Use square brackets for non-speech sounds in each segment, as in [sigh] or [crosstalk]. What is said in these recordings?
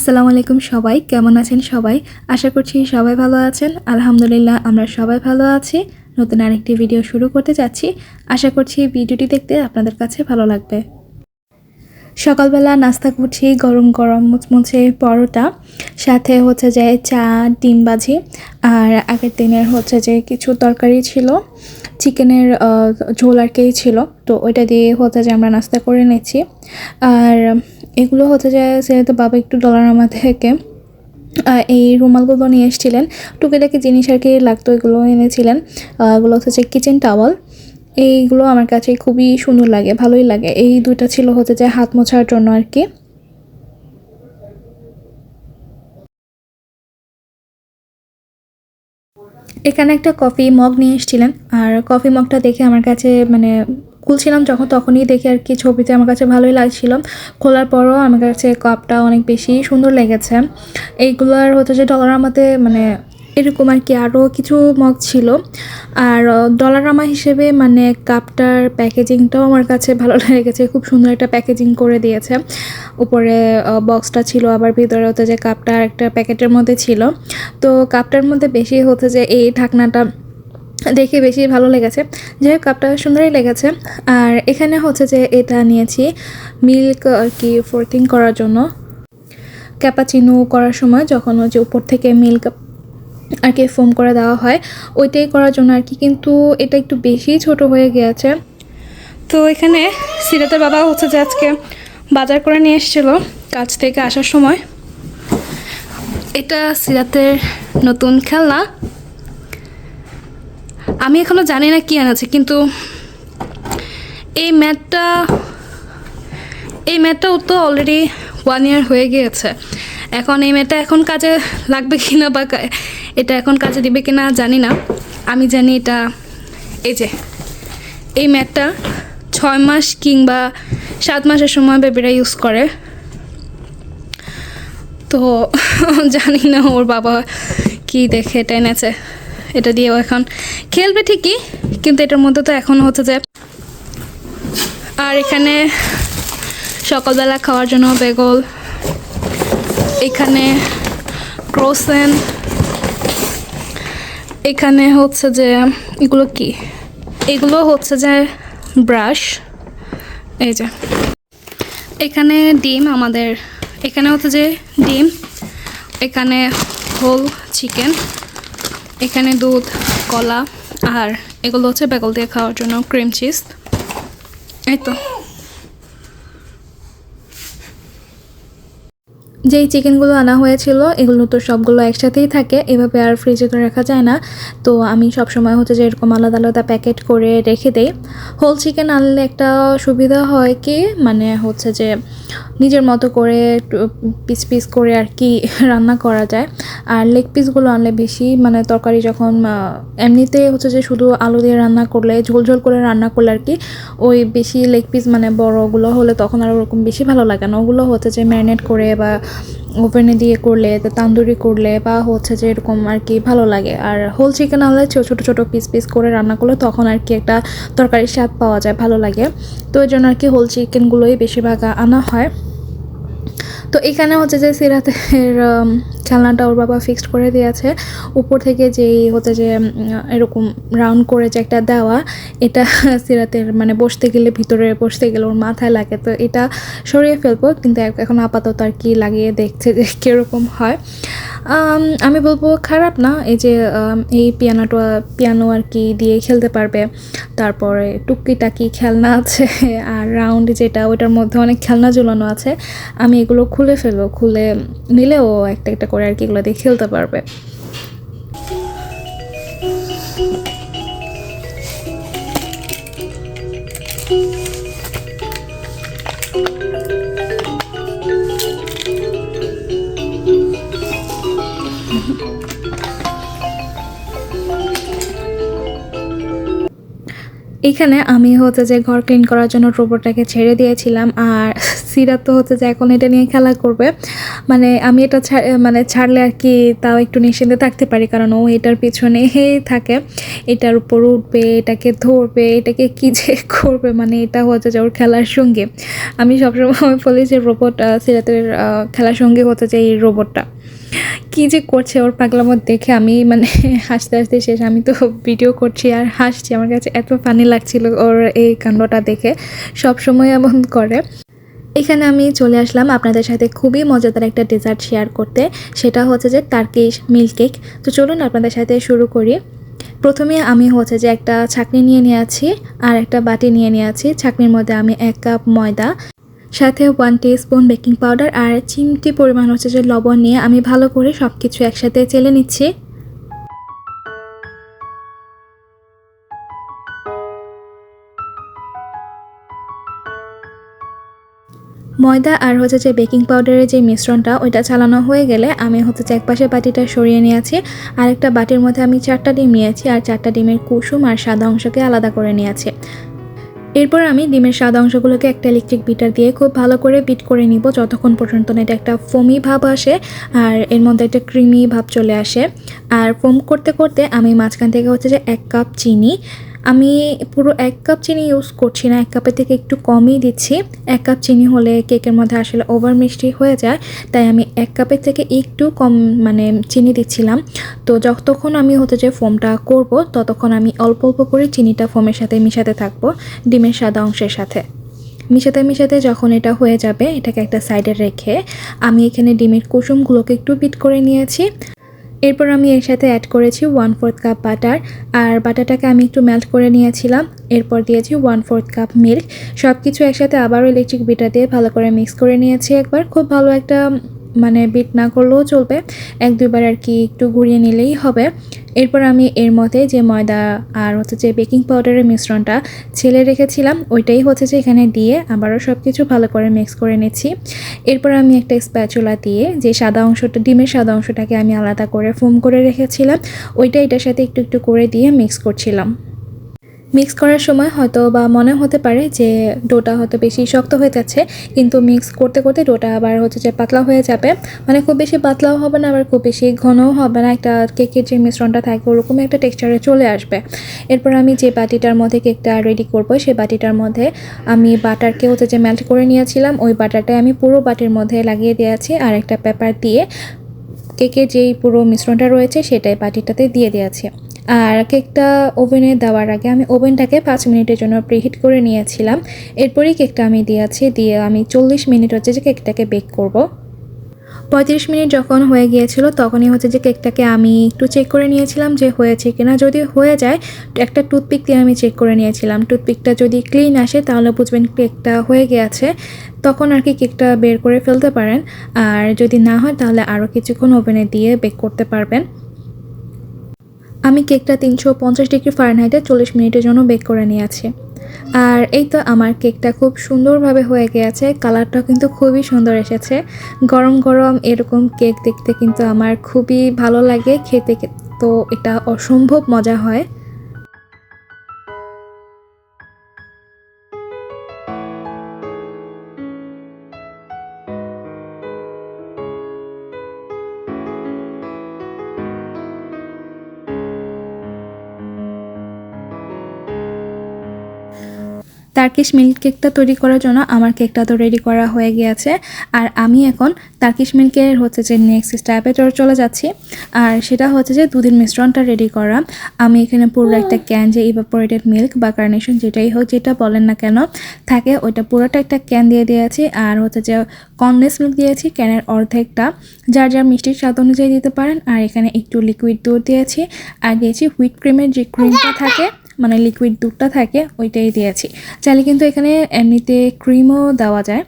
আসসালামু আলাইকুম সবাই, কেমন আছেন সবাই? আশা করছি সবাই ভালো আছেন। আলহামদুলিল্লাহ, আমরা সবাই ভালো আছি। নতুন আরেকটি ভিডিও শুরু করতে যাচ্ছি। আশা করছি ভিডিওটি দেখতে আপনাদের কাছে ভালো লাগবে। সকালবেলা নাস্তা করছি, গরম গরম মুচমুচে পরোটা, সাথে হচ্ছে যে চা, ডিম ভাজি, আর আগের দিনের হচ্ছে যে কিছু তরকারি ছিল, চিকেনের ঝোল আর কি ছিল, তো ওইটা দিয়ে হচ্ছে যে আমরা নাস্তা করে নিচ্ছি। আর এগুলো হতে যে যেহেতু বাবা একটু ডলারামা থেকে আহ, এই রুমালগুলো নিয়ে এসেছিলেন টুকিটাকি জিনিস আর কি লাগতো এগুলো এনেছিলেন এগুলো হচ্ছে কিচেন টাওয়াল এইগুলো আমার কাছে খুবই সুন্দর লাগে ভালোই লাগে। এই দুইটা ছিল হতে যে হাত মোছার জন্য আর কি। এখানে একটা কফি মগ নিয়ে এসেছিলেন আর কফি মগটা দেখে আমার কাছে মানে খুলছিলাম যখন তখনই দেখে আর কি ছবিতে আমার কাছে ভালোই লাগছিল। খোলার পরও আমার কাছে কাপটা অনেক বেশি সুন্দর লেগেছে। এইগুলোর হচ্ছে যে ডলারামাতে মানে এরকম আর কি আরও কিছু মগ ছিল। আর ডলারামা হিসেবে মানে কাপটার প্যাকেজিংটাও আমার কাছে ভালো [laughs] লেগেছে। খুব সুন্দর একটা প্যাকেজিং করে দিয়েছে। উপরে বক্সটা ছিল, আবার ভিতরে হতে যে কাপটা একটা প্যাকেটের মধ্যে ছিল। তো কাপটার মধ্যে বেশি হচ্ছে যে এই ঢাকনাটা দেখে বেশি ভালো লেগেছে। যাই হোক, কাপটা সুন্দরই লেগেছে। আর এখানে হচ্ছে যে এটা নিয়েছি মিল্ক আর কি ফোর্থিং করার জন্য। ক্যাপাচিনো করার সময় যখন হচ্ছে উপর থেকে মিল্ক আর কি ফোম করে দেওয়া হয়, ওইটাই করার জন্য আর কি। কিন্তু এটা একটু বেশি ছোট হয়ে গিয়েছে। তো এখানে সিরাতের বাবা হচ্ছে যে আজকে বাজার করে নিয়ে এসেছিল কাজ থেকে আসার সময়। এটা সিরাতের নতুন খেলনা। আমি এখনও জানি না কী এনেছে কিন্তু এই ম্যাটটা এই ম্যাটটাও তো অলরেডি ওয়ান ইয়ার হয়ে গিয়েছে। এখন এই ম্যাটটা এখন কাজে লাগবে কি না বা এটা এখন কাজে দিবে কি না জানি না। আমি জানি এটা, এই যে, এই ম্যাটটা ছয় মাস কিংবা সাত মাসের সময় বেবিরা ইউজ করে। তো [laughs] জানি না ওর বাবা কি দেখে, এটা এনেছে। এটা দিয়েও এখন খেলবে ঠিকই, কিন্তু এটার মধ্যে তো এখন হচ্ছে যে আর এখানে সকালবেলা খাওয়ার জন্য বেগল, এখানে ক্রোসেন, এখানে হচ্ছে যে এগুলো কি? এগুলো হচ্ছে যে ব্রাশ, এই যে। এখানে ডিম আমাদের, এখানে হচ্ছে যে ডিম, এখানে হোল, চিকেন। এখানে দুধ, কলা আর এগুলো হচ্ছে বেগল দিয়ে খাওয়ার জন্য ক্রিম চিজ। এই তো। যেই চিকেনগুলো আনা হয়েছিল, এগুলো তো সবগুলো একসাথেই থাকে, এভাবে আর ফ্রিজে তো রাখা যায় না। তো আমি সবসময় হচ্ছে যে এরকম আলাদা আলাদা প্যাকেট করে রেখে দেই। হোল চিকেন আনলে একটা সুবিধা হয় কি? মানে হচ্ছে যে নিজের মতো করে পিস পিস করে আর কি রান্না করা যায়। আর লেগ পিসগুলো আনলে বেশি মানে তরকারি যখন এমনিতে হচ্ছে যে শুধু আলু দিয়ে রান্না করলে, ঝোল ঝোল করে রান্না করলে আর কি, ওই বেশি লেগ পিস মানে বড়গুলো হলে তখন আর ওরকম বেশি ভালো লাগে না। ওগুলো হচ্ছে যে ম্যারিনেট করে বা ওভেনে দিয়ে করলে তান্দুরি করলে বা হচ্ছে যে এরকম আর কি ভালো লাগে। আর হোল চিকেন আনলে ছোটো ছোটো পিস পিস করে রান্না করলে তখন আর কি একটা তরকারির স্বাদ পাওয়া যায়, ভালো লাগে। তো ওই জন্য আর কি হোল চিকেনগুলোই বেশিরভাগ আনা হয়। তো এখানে হচ্ছে যে সিরাতের খেলনাটা ওর বাবা ফিক্সড করে দিয়েছে। উপর থেকে যেই হচ্ছে যে এরকম রাউন্ড করে যে একটা দেওয়া, এটা [laughs] সিরাতের মানে বসতে গেলে ভিতরে বসতে গেলে ওর মাথায় লাগে। তো এটা সরিয়ে ফেলব, কিন্তু এখন আপাতত আর কি লাগিয়ে দেখছে যে কীরকম হয়। আম, বলব খারাপ না এই যে এই পিয়ানোটা পিয়ানো আর কি দিয়ে খেলতে পারবে। তারপরে টুকিটাকি খেলনা আছে [laughs] আর রাউন্ড যেটা ওইটার মধ্যে অনেক খেলনা ঝুলানো আছে। আমি এগুলো খুলে ফেলব খুলে নিলেও একটা একটা করে আর কি এগুলো দিয়ে খেলতে পারবে। এখানে আমি হচ্ছে যে ঘর ক্লিন করার জন্য রোবটটাকে ছেড়ে দিয়েছিলাম আর [laughs] সিরাত তো হচ্ছে যে এখন এটা নিয়ে খেলা করবে। মানে আমি এটা মানে ছাড়লে আর কি তাও একটু নিশ্চিন্তে থাকতে পারি কারণ ও এটার পিছনেই থাকে। এটার উপর উঠবে, এটাকে ধরবে, এটাকে কী যে [laughs] করবে মানে এটা হচ্ছে যে ওর খেলার সঙ্গে। আমি সবসময় বলি যে রোবট সিরাতের খেলার সঙ্গে হচ্ছে যে এই রোবটটা কী যে করছে ওর পাগলামো দেখে আমি মানে [laughs] হাসতে হাসতে শেষ, আমি তো ভিডিও করছি আর হাসছি। আমার কাছে এত ফানি লাগছিল ওর এই কাণ্ডটা দেখে। সব সময় এমন করে। এখানে আমি চলে আসলাম আপনাদের সাথে খুবই মজাদার একটা ডেজার্ট শেয়ার করতে। সেটা হচ্ছে যে টার্কিশ মিল্ক কেক তো চলুন আপনাদের সাথে শুরু করি। প্রথমে আমি হচ্ছে যে একটা ছাকনি নিয়ে নিয়ে আছি আর একটা বাটি নিয়ে নিয়ে আছি। ছাকনির মধ্যে আমি এক কাপ ময়দা। সাথে ওয়ান স্পুন বেকিং পাউডার আর চিমটি পরিমাণ হচ্ছে যে লবণ নিয়ে আমি ভালো করে সব কিছু একসাথে চেলে নিচ্ছি। ময়দা আর হচ্ছে যে বেকিং পাউডারের যে মিশ্রণটা, ওইটা চালানো হয়ে গেলে আমি হচ্ছে যে একপাশে বাটিটা সরিয়ে নিয়েছি, আরেকটা বাটির মধ্যে আমি চারটা ডিম নিয়েছি, আর চারটা ডিমের কুসুম আর সাদা অংশকে আলাদা করে নিয়েছি। এরপর আমি ডিমের সাদা অংশগুলোকে একটা ইলেকট্রিক বিটার দিয়ে খুব ভালো করে বিট করে নিব যতক্ষণ পর্যন্ত না এটা একটা ফোমি ভাব আসে আর এর মধ্যে একটা ক্রিমি ভাব চলে আসে। আর ফোম করতে করতে আমি মাঝখান থেকে হচ্ছে যে এক কাপ চিনি আমি পুরো এক কাপ চিনি ইউজ করছি না, এক কাপের থেকে একটু কমই দিচ্ছি। এক কাপ চিনি হলে কেকের মধ্যে আসলে ওভার মিষ্টি হয়ে যায়, তাই আমি এক কাপের থেকে একটু কম মানে চিনি দিচ্ছিলাম। তো যতক্ষণ আমি হতে যে ফোমটা করব, ততক্ষণ আমি অল্প অল্প করে চিনিটা ফোমের সাথে মিশাতে থাকব, ডিমের সাদা অংশের সাথে। মিশাতে মিশাতে যখন এটা হয়ে যাবে, এটাকে একটা সাইডে রেখে আমি এখানে ডিমের কুসুমগুলোকে একটু বিট করে নিয়েছি। এরপর আমি এর সাথে অ্যাড করেছি ওয়ান ফোর্থ কাপ বাটার আর বাটারটাকে আমি একটু মেল্ট করে নিয়েছিলাম। এরপর দিয়েছি ওয়ান ফোর্থ কাপ মিল্ক সব কিছু একসাথে আবারও ইলেকট্রিক বিটার দিয়ে ভালো করে মিক্স করে নিয়েছি একবার। খুব ভালো একটা মানে বিট না করলেও চলবে। এক, দুইবার আর কি একটু ঘুরিয়ে নিলেই হবে। এরপর আমি এর মধ্যে যে ময়দা আর হচ্ছে যে বেকিং পাউডারের মিশ্রণটা ছেলে রেখেছিলাম, ওইটাই হচ্ছে যে এখানে দিয়ে আবারও সব কিছু ভালো করে মিক্স করে নিচ্ছি। এরপর আমি একটা স্প্যাচুলা দিয়ে যে সাদা অংশটা, ডিমের সাদা অংশটাকে আমি আলাদা করে ফোম করে রেখেছিলাম, ওইটা এটার সাথে একটু একটু করে দিয়ে মিক্স করছিলাম। মিক্স করার সময় হয়তো বা মনে হতে পারে যে ডোটা হয়তো বেশি শক্ত হয়ে যাচ্ছে, কিন্তু মিক্স করতে করতে ডোটা আবার হচ্ছে যে পাতলা হয়ে যাবে। মানে খুব বেশি পাতলাও হবে না, আবার খুব বেশি ঘনও হবে না, একটা কেকের যে মিশ্রণটা থাকবে ওরকম একটা টেক্সচারে চলে আসবে। এরপর আমি যে বাটিটার মধ্যে কেকটা রেডি করব, সেই বাটিটার মধ্যে আমি বাটারকে হচ্ছে যে মেল্ট করে নিয়েছিলাম। ওই বাটারটা আমি পুরো বাটির মধ্যে লাগিয়ে দিয়েছি আর একটা পেপার দিয়ে কেকের যেই পুরো মিশ্রণটা রয়েছে, সেটাই বাটিটাতে দিয়ে দিয়েছি আর কেকটা ওভেনে দেওয়ার আগে আমি ওভেনটাকে পাঁচ মিনিটের জন্য প্রিহিট করে নিয়েছিলাম। এরপরেই কেকটা আমি দিয়েছি, দিয়ে আমি চল্লিশ মিনিট হচ্ছে যে কেকটাকে বেক করব। পঁয়ত্রিশ মিনিট যখন হয়ে গিয়েছিল তখনই হচ্ছে যে কেকটাকে আমি একটু চেক করে নিয়েছিলাম যে হয়েছে কিনা। যদি হয়ে যায়, একটা টুথপিক দিয়ে আমি চেক করে নিয়েছিলাম। টুথপিকটা যদি ক্লিন আসে তাহলে বুঝবেন কেকটা হয়ে গিয়েছে। তখন আর কি কেকটা বের করে ফেলতে পারেন। আর যদি না হয় তাহলে আরও কিছুক্ষণ ওভেনে দিয়ে বেক করতে পারবেন। আমি কেকটা তিনশো পঞ্চাশ ডিগ্রি ফারেনহাইটে চল্লিশ মিনিটের জন্য বেক করে নিয়েছি। আর এই তো আমার কেকটা খুব সুন্দরভাবে হয়ে গিয়েছে কালারটাও কিন্তু খুবই সুন্দর এসেছে। গরম গরম এরকম কেক দেখতে কিন্তু আমার খুবই ভালো লাগে, খেতে তো এটা অসম্ভব মজা হয়। টার্কিশ মিল্ক কেকটা তৈরি করার জন্য আমার কেকটা তো রেডি করা হয়ে গিয়েছে। আর আমি এখন টার্কিশ মিল্কের হচ্ছে যে নেক্সট স্টেপে চলে যাচ্ছি। আর সেটা হচ্ছে যে দুধের মিশ্রণটা রেডি করা। আমি এখানে পুরো একটা ক্যান যে ইভাপোরেটেড মিল্ক বা কার্নেশন যেটাই হোক যেটা বলেন না কেন থাকে ওইটা পুরোটা একটা ক্যান দিয়ে দিয়েছি। আর হচ্ছে যে কনডেন্স মিল্ক দিয়েছি ক্যানের অর্ধেকটা। যার যার মিষ্টির স্বাদ অনুযায়ী দিতে পারেন। আর এখানে একটু লিকুইড দুধ দিয়েছি। আর দিয়েছি হুইট ক্রিমের যে ক্রিমটা থাকে মানে লিকুইড দুধটা থাকে, ওইটাই দিয়েছি। চাইলে কিন্তু এখানে এমনিতে ক্রিমও দেওয়া যায়।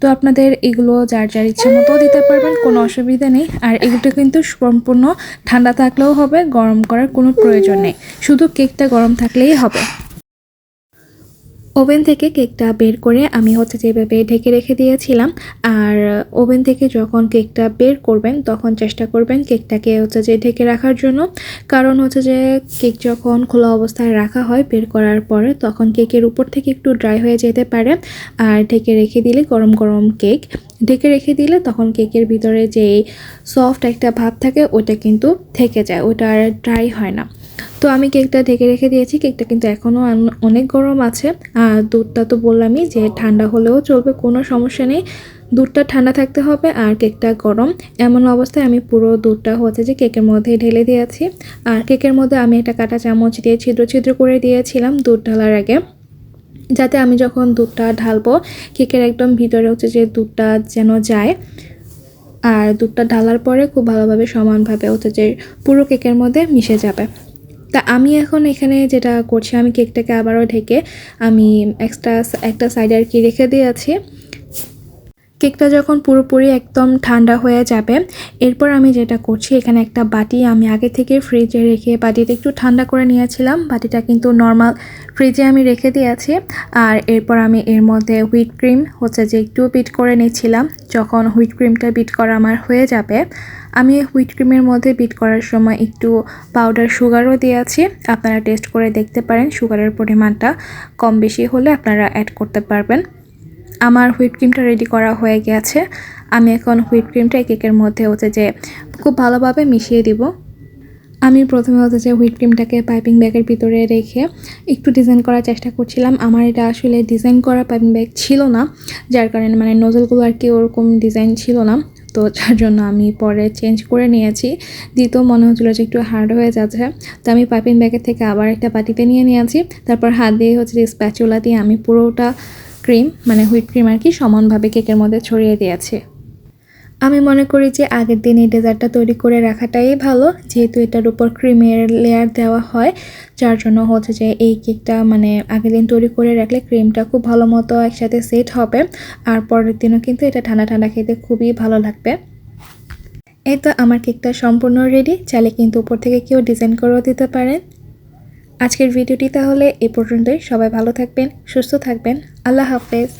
তো আপনাদের এগুলো যার যার ইচ্ছে মতো দিতে পারবেন, কোনো অসুবিধা নেই। আর এগুলো কিন্তু সম্পূর্ণ ঠান্ডা থাকলেও হবে, গরম করার কোনো প্রয়োজন নেই। শুধু কেকটা গরম থাকলেই হবে। ওভেন থেকে কেকটা বের করে আমি হচ্ছে যেভাবে ঢেকে রেখে দিয়েছিলাম, আর ওভেন থেকে যখন কেকটা বের করবেন, তখন চেষ্টা করবেন কেকটাকে হচ্ছে যে ঢেকে রাখার জন্য। কারণ হচ্ছে যে কেক যখন খোলা অবস্থায় রাখা হয় বের করার পরে, তখন কেকের উপর থেকে একটু ড্রাই হয়ে যেতে পারে। আর ঢেকে রেখে দিলে গরম গরম কেক। ঢেকে রেখে দিলে তখন কেকের ভিতরে যে সফট একটা ভাব থাকে ওটা কিন্তু থেকে যায় ওটা আর ড্রাই হয় না। তো আমি কেকটা ঢেকে রেখে দিয়েছি। কেকটা কিন্তু এখনও অনেক গরম আছে। আর দুধটা তো বললামই যে ঠান্ডা হলেও চলবে, কোনো সমস্যা নেই। দুধটা ঠান্ডা থাকতে হবে আর কেকটা গরম। এমন অবস্থায় আমি পুরো দুধটা হচ্ছে যে কেকের মধ্যে ঢেলে দিয়েছি। আর কেকের মধ্যে আমি একটা কাঁটা চামচ দিয়ে ছিদ্র ছিদ্র করে দিয়েছিলাম দুধ ঢালার আগে। যাতে আমি যখন দুধটা ঢালবো, কেকের একদম ভিতরে হচ্ছে যে দুধটা যেন যায়। আর দুধটা ঢালার পরে খুব ভালোভাবে সমানভাবে হচ্ছে যে পুরো কেকের মধ্যে মিশে যাবে। তা আমি এখন এখানে যেটা করছি, আমি কেকটাকে আবারও ঢেকে আমি এক্সট্রা একটা সাইডে আর কি রেখে দিয়েছি কেকটা যখন পুরোপুরি একদম ঠান্ডা হয়ে যাবে, এরপর আমি যেটা করছি, এখানে একটা বাটি আমি আগে থেকে ফ্রিজে রেখে বাটিটা একটু ঠান্ডা করে নিয়েছিলাম। বাটিটা কিন্তু নর্মাল ফ্রিজে আমি রেখে দিয়েছি আর এরপর আমি এর মধ্যে হুইট ক্রিম হচ্ছে যে একটু বিট করে নিচ্ছিলাম, যখন হুইট ক্রিমটা বিট করা আমার হয়ে যাবে। আমি হুইট ক্রিমের মধ্যে বিট করার সময় একটু পাউডার সুগারও দিয়েছি। আপনারা টেস্ট করে দেখতে পারেন সুগারের পরিমাণটা কম বেশি হলে আপনারা অ্যাড করতে পারবেন। আমার হুইপ ক্রিমটা রেডি করা হয়ে গেছে। আমি এখন হুইপ ক্রিমটা কেকের মধ্যে হচ্ছে যে খুব ভালোভাবে মিশিয়ে দিব। আমি প্রথমে হচ্ছে যে হুইপ ক্রিমটাকে পাইপিং ব্যাগের ভিতরে রেখে একটু ডিজাইন করার চেষ্টা করছিলাম। আমার এটা আসলে ডিজাইন করা পাইপিং ব্যাগ ছিল না, যার কারণে মানে নজলগুলো আর কি ওরকম ডিজাইন ছিল না। তো যার জন্য আমি পরে চেঞ্জ করে নিয়েছি। দ্বিতীয় মনে হচ্ছিল যে একটু হার্ড হয়ে যাচ্ছে। তো আমি পাইপিং ব্যাগের থেকে আবার একটা পাটিতে নিয়ে নিয়েছি। তারপর হাত দিয়ে হচ্ছে যে স্প্যাচুলা দিয়ে আমি পুরোটা ক্রিম মানে হুইট ক্রিম আর কি, সমানভাবে কেকের মধ্যে ছড়িয়ে দিয়েছে। আমি মনে করি যে আগের দিন এই ডেজার্টটা তৈরি করে রাখাটাই ভালো, যেহেতু এটার উপর ক্রিমের লেয়ার দেওয়া হয়, যার জন্য হচ্ছে যে এই কেকটা মানে আগের দিন তৈরি করে রাখলে ক্রিমটা খুব ভালো মতো একসাথে সেট হবে, আর পরের দিনও কিন্তু এটা ঠান্ডা ঠান্ডা খেতে খুবই ভালো লাগবে। এই তো আমার কেকটা সম্পূর্ণ রেডি চাইলে কিন্তু উপর থেকে কেউ ডিজাইন করেও দিতে পারেন। আজকের ভিডিওটি তাহলে এ পর্যন্তই, সবাই ভালো থাকবেন, সুস্থ থাকবেন, আল্লাহ হাফেজ।